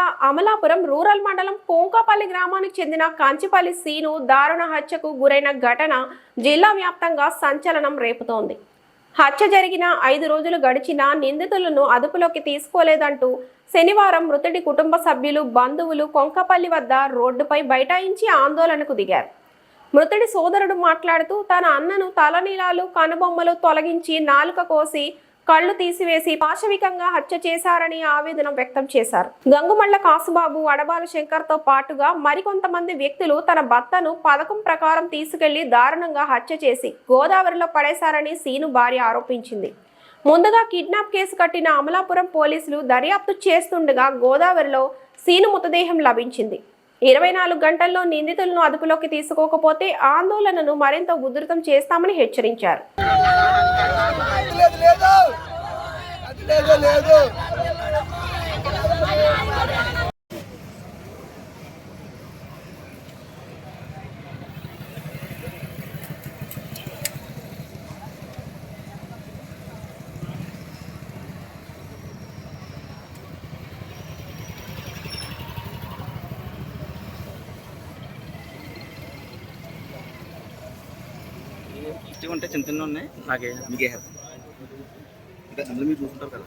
జిల్లా అమలాపురం రూరల్ మండలం కోంకాపల్లి గ్రామానికి చెందిన కంచిపల్లి సీను దారుణ హత్యకు గురైన ఘటన జిల్లా వ్యాప్తంగా సంచలనం రేపుతోంది. హత్య జరిగిన ఐదు రోజులు గడిచినా నిందితులను అదుపులోకి తీసుకోలేదంటూ శనివారం మృతుడి కుటుంబ సభ్యులు బంధువులు కొంకపల్లి వద్ద రోడ్డుపై బైఠాయించి ఆందోళనకు దిగారు. మృతుడి సోదరుడు మాట్లాడుతూ తన అన్నను తలనీలాలు కనుబొమ్మలు తొలగించి నాలుక కోసి కళ్ళు తీసివేసి పాశవికంగా హత్య చేశారని ఆవేదన వ్యక్తం చేశారు. గంగుమల్ల కాసుబాబు అడబాల శంకర్తో పాటుగా మరికొంతమంది వ్యక్తులు తన భర్తను పథకం ప్రకారం తీసుకెళ్ళి దారుణంగా హత్య చేసి గోదావరిలో పడేశారని సీను భార్య ఆరోపించింది. ముందుగా కిడ్నాప్ కేసు కట్టిన అమలాపురం పోలీసులు దర్యాప్తు చేస్తుండగా గోదావరిలో సీను మృతదేహం లభించింది. ఇరవై నాలుగు గంటల్లో నిందితులను అదుపులోకి తీసుకోకపోతే ఆందోళనను మరింత ఉధృతం చేస్తామని హెచ్చరించారు. లేదు ఇష్టం ఉంటే చిన్న చిన్న ఉన్నాయి. నాకే మీకే హ్యాపీ అంటే అందులో మీరు చూసుకుంటారు కదా.